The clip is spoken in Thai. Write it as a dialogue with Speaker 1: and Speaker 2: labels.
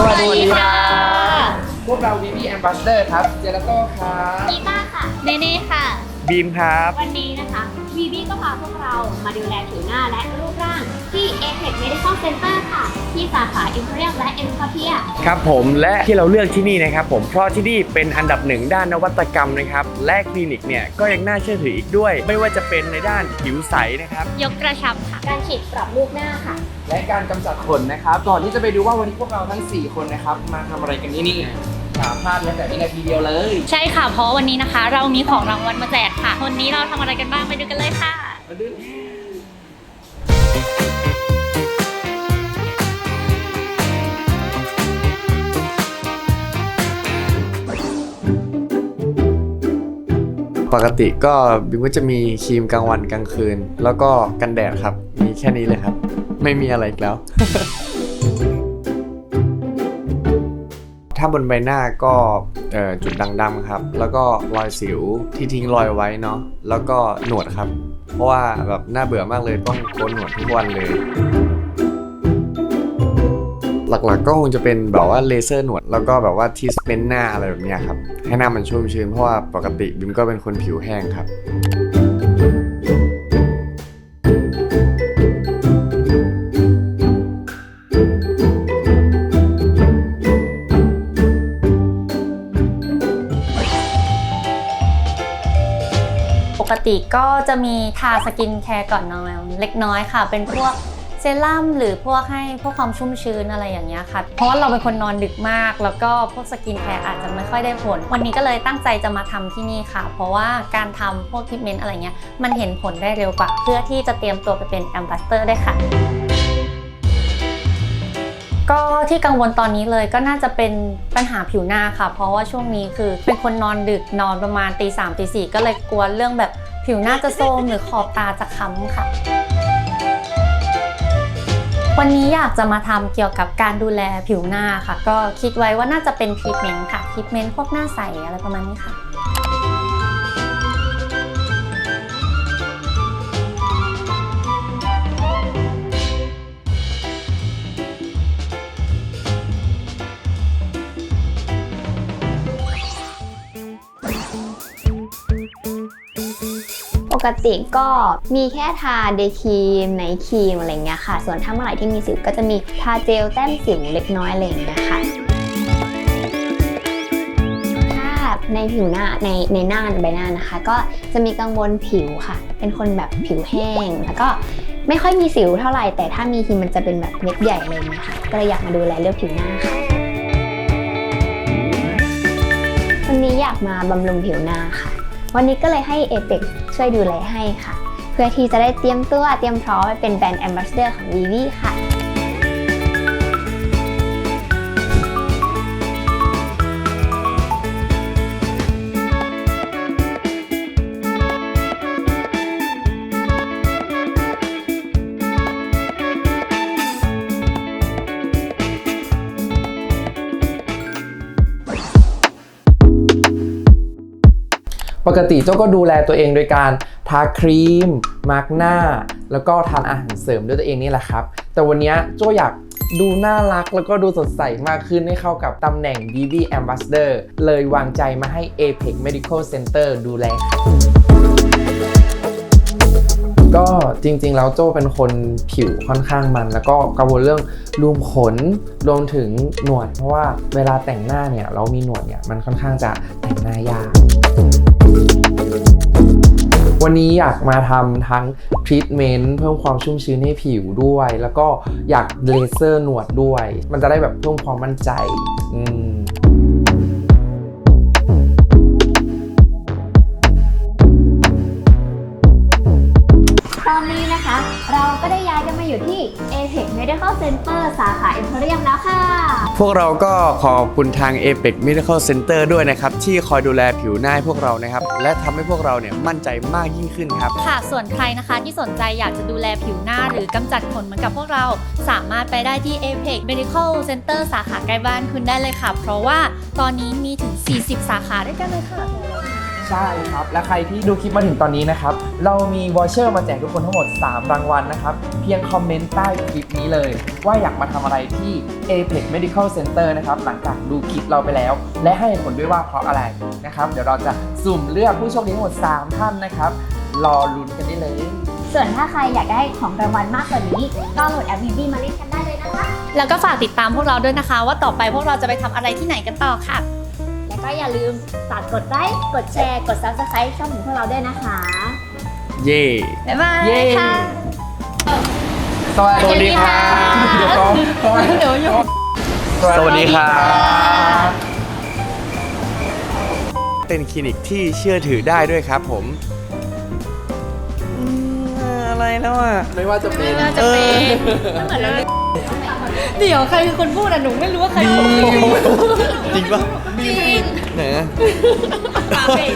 Speaker 1: สวัสดีค่ะ พวกเราวีวีแอมบาสเดอร์ครับ เจลาโต้ครับ
Speaker 2: นีต้าค่ะ เนเน่ค่ะ
Speaker 3: บีมครับ
Speaker 2: วันนี้นะคะวีวีก็พาพวกเรามาดูแลผิวหน้าและ Apex Medical Center ค่ะ ที่สาขา Imperial และ e m p a t h i a
Speaker 3: ครับผมและที่เราเลือกที่นี่นะครับผมเพราะที่นี่เป็นอันดับหนึ่งด้านนวัตกรรมนะครับ และคลินิกเนี่ยก็ยังน่าเชื่อถืออีกด้วย ไม่ว่าจะเป็นในด้านผิวใสนะครับ
Speaker 2: ยกกระชับค่ะ การฉีดปรับรูปหน้าค่ะ
Speaker 1: และการกำจัดขนนะครับ ก่อนที่จะไปดูว่าวันนี้พวกเราทั้ง 4 คนนะครับ มาทำอะไรกันที่นี่อย่าพลาดแม้แต่วินาทีเดียวเลย
Speaker 2: ใช่ค่ะเพราะวันนี้นะคะ เรามีของรางวัลมาแจกค่ะ วันนี้เราทำอะไรกันบ้างไปดูกันเลยค่ะ
Speaker 1: มาดู
Speaker 3: ปกติก็บิมก็จะมีครีมกลางวันกลางคืน แล้วก็กันแดดครับ มีแค่นี้เลยครับ ไม่มีอะไรอีกแล้ว ถ้าบนใบหน้าก็เอ่อจุดด่างดำครับ แล้วก็รอยสิวที่ทิ้งรอยไว้เนาะแล้วก็หนวดครับ เพราะว่าแบบน่าเบื่อมากเลยต้องโกนหนวดทุกวันเลย หลักๆก็คงจะเป็นแบบว่าเลเซอร์หนวดแล้วก็แบบว่าทีสเมนหน้าอะไรแบบนี้ครับ ให้หน้ามันชุ่มชื้นเพราะว่าปกติบิมก็เป็นคนผิวแห้งครับ
Speaker 4: ปกติก็จะมีทาสกินแคร์ก่อนนอนเล็กน้อยค่ะ เป็นพวก เซรั่มหรือพวกให้พวกความชุ่มชื้นอะไรอย่างเงี้ยค่ะ เพราะว่าเราเป็นคนนอนดึกมาก แล้วก็พวกสกินแคร์อาจจะไม่ค่อยได้ผล วันนี้ก็เลยตั้งใจจะมาทำที่นี่ค่ะ เพราะว่าการทำพวกทรีทเมนต์อะไรเงี้ยมันเห็นผลได้เร็วกว่า เพื่อที่จะเตรียมตัวไปเป็นแอมบาสเตอร์ได้ค่ะก็ที่กังวลตอนนี้เลยก็น่าจะเป็นปัญหาผิวหน้าค่ะ เพราะว่าช่วงนี้คือเป็นคนนอนดึกนอนประมาณตีสามตีสี่ก็เลยกลัวเรื่องแบบผิวหน้าจะโทรมหรือขอบตาจะค้ำค่ะ วันนี้อยากจะมาทำเกี่ยวกับการดูแลผิวหน้าค่ะ ก็คิดไว้ว่าน่าจะเป็นทรีทเมนต์ค่ะทรีทเมนต์พวกหน้าใสอะไรประมาณนี้ค่ะ
Speaker 5: กติก็มีแค่ทาเดย์ครีมไนท์ครีมอะไรเงี้ยค่ะ ส่วนถ้าเมื่อไหร่ที่มีสิวก็จะมีทาเจลแต้มสิวเล็กน้อยอะไรองเงี้ยค่ะถ้าในผิวหน้าในในหน้าใบหน้านะคะ ก็จะมีกังวลผิวค่ะ เป็นคนแบบผิวแห้ง แล้วก็ไม่ค่อยมีสิวเท่าไหร่ แต่ถ้ามีทีมันจะเป็นแบบเม็ดใหญ่อะไรอย่างเงี้ยค่ะก็เลยอยากมาดูแลเรื่องผิวหน้าค่ะวันนี้อยากมาบำรุงผิวหน้าค่ะ วันนี้ก็เลยให้ Apex ช่วยดูแลให้ค่ะ เพื่อที่จะได้เตรียมตัวเตรียมพร้อมไปเป็นแบรนด์แอมบาสเดอร์ของ Vivi ค่ะ
Speaker 1: ปกติโจ้ก็ดูแลตัวเองโดยการทาครีม มาร์กหน้า แล้วก็ทานอาหารเสริมด้วยตัวเองนี่แหละครับ แต่วันนี้โจ้อยากดูน่ารักแล้วก็ดูสดใสมากขึ้นให้เข้ากับตำแหน่ง BB Ambassador เลยวางใจมาให้ Apex Medical Center ดูแลครับก็จริงๆ แล้วโจ้เป็นคนผิวค่อนข้างมัน แล้วก็กังวลเรื่องรูมขนรวมถึงหนวด เพราะว่าเวลาแต่งหน้าเนี่ย เรามีหนวดเนี่ย มันค่อนข้างจะแต่งหน้ายาก วันนี้อยากมาทำทั้งทรีทเมนต์เพิ่มความชุ่มชื้นให้ผิวด้วย แล้วก็อยากเลเซอร์หนวดด้วย มันจะได้แบบเพิ่มความมั่นใจ อืม
Speaker 5: ตอนนี้นะคะ เราก็ได้ย้ายกันมาอยู่ที่ Apex Medical Center สาขา Emporium แล้วค่ะ
Speaker 3: พวกเราก็ขอบคุณทาง Apex Medical Center ด้วยนะครับ ที่คอยดูแลผิวหน้าให้พวกเรานะครับ และทำให้พวกเราเนี่ยมั่นใจมากยิ่งขึ้นครับ
Speaker 4: ค่ะ ส่วนใครนะคะที่สนใจอยากจะดูแลผิวหน้าหรือกำจัดขนเหมือนกับพวกเรา สามารถไปได้ที่ Apex Medical Center สาขาใกล้บ้านคุณได้เลยค่ะ เพราะว่าตอนนี้มีถึง 40 สาขาด้วยกันเลยค่ะ
Speaker 1: ใช่ครับ และใครที่ดูคลิปมาถึงตอนนี้นะครับ เรามีวอเชอร์มาแจกทุกคนทั้งหมด 3 รางวัลนะครับ เพียงคอมเมนต์ใต้คลิปนี้เลย ว่าอยากมาทำอะไรที่ Apex Medical Center นะครับ หลังจากดูคลิปเราไปแล้ว และให้เหตุผลด้วยว่าเพราะอะไรนะครับ เดี๋ยวเราจะสุ่มเลือกผู้โชคดีทั้งหมด 3 ท่านนะครับ รอลุ้นกันได้เลย
Speaker 2: ส่วนถ้าใครอยากได้ของรางวัลมากกว่านี้ ก็โหลดแอปบีบีมาเล่นกันได้เลยนะคะ
Speaker 4: แล้วก็ฝากติดตามพวกเราด้วยนะคะ ว่าต่อไปพวกเราจะไปทำอะไรที่ไหนกันต่อค่ะ
Speaker 2: แล้ว ก็อย่าลืมฝากกดไลค์ กดแชร์ กด subscribe ช่องของพวกเราด้วยนะคะ
Speaker 3: เย่
Speaker 4: บ๊ายบาย
Speaker 1: เย้
Speaker 4: ค่ะ
Speaker 1: สวัสดีครับเดี๋ยวก่อน
Speaker 4: เดี๋ยวอยู่
Speaker 3: สวัสดีครับเป็นคลินิกที่เชื่อถือได้ด้วยครับผมอืมอะไร แล้วอะ
Speaker 1: ไม่ว่าจะเป็น
Speaker 4: น่าจะเป็นเหมือนเราเดี๋ยวใครเป็นคนพูดอะหนูไม่รู้ว่าใครพูด
Speaker 3: จริงปะ
Speaker 4: จริง
Speaker 3: ไหนอะ
Speaker 4: ฝากเพลง